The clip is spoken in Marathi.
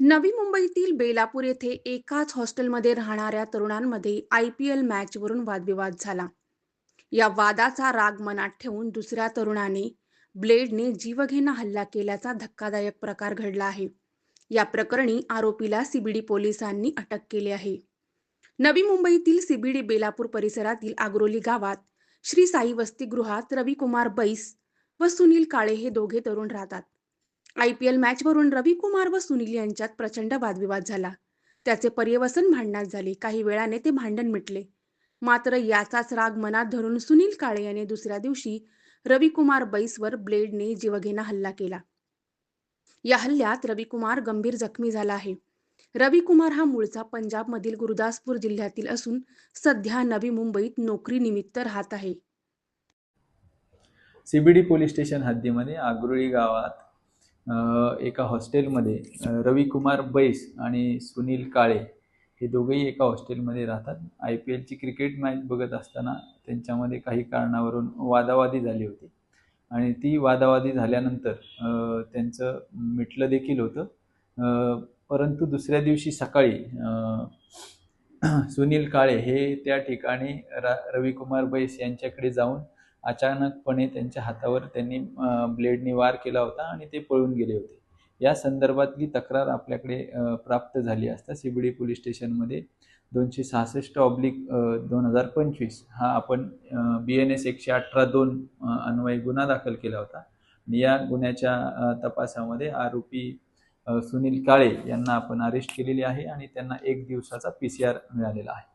नवी मुंबईतील बेलापूर येथे एकाच हॉस्टेलमध्ये राहणाऱ्या तरुणांमध्ये आय पी एल मॅचवरून वादविवाद झाला. या वादाचा राग मनात ठेवून दुसऱ्या तरुणाने ब्लेडने जीवघेणा हल्ला केल्याचा धक्कादायक प्रकार घडला आहे. या प्रकरणी आरोपीला सीबीडी पोलिसांनी अटक केली आहे. नवी मुंबईतील सीबीडी बेलापूर परिसरातील आग्रोली गावात श्री साई वसतिगृहात रविकुमार बैस व सुनील काळे हे दोघे तरुण राहतात. आय पी एल मॅचवरून रविकुमार व सुनील यांच्यात प्रचंड वादविवाद झाला. त्याचे पर्यवसन भांडणात झाले. काही वेळाने ते भांडण मिटले. मात्र याचाच राग मनात धरून सुनील काळे याने दुसऱ्या दिवशी रविकुमार बैसवर ब्लेडने जीवघेणा हल्ला केला. या हल्ल्यात रविकुमार गंभीर जखमी झाला आहे. रविकुमार हा मूळचा पंजाबमधील गुरुदासपूर जिल्ह्यातील असून सध्या नवी मुंबईत नोकरी निमित्त राहत आहे. सीबीडी पोलीस स्टेशन हद्दीमध्ये आगरोळी गावात एका हॉस्टेलमध्ये रविकुमार बैस आणि सुनील काळे हे दोघेही एका हॉस्टेलमध्ये राहतात. आय पी एलची क्रिकेट मॅच बघत असताना त्यांच्यामध्ये काही कारणावरून वादावादी झाली होती. आणि ती वादावादी झाल्यानंतर त्यांचं मिटलं देखील होतं. परंतु दुसऱ्या दिवशी सकाळी सुनील काळे हे त्या ठिकाणी रा रविकुमार बैस यांच्याकडे जाऊन अचानकपणे त्यांच्या हातावर त्यांनी ब्लेडने वार केला होता आणि ते पळून गेले होते. या संदर्भातली तक्रार आपल्याकडे प्राप्त झाली असता सीबीडी पोलीस स्टेशनमध्ये दोनशे सहासष्ट ऑब्लिक दोन हजार पंचवीस हा आपण बी एन एस एकशे अठरा दोन अन्वयी गुन्हा दाखल केला होता. आणि या गुन्ह्याच्या तपासामध्ये आरोपी सुनील काळे यांना आपण अरेस्ट केलेली आहे आणि त्यांना एक दिवसाचा पी सी आर मिळालेला आहे.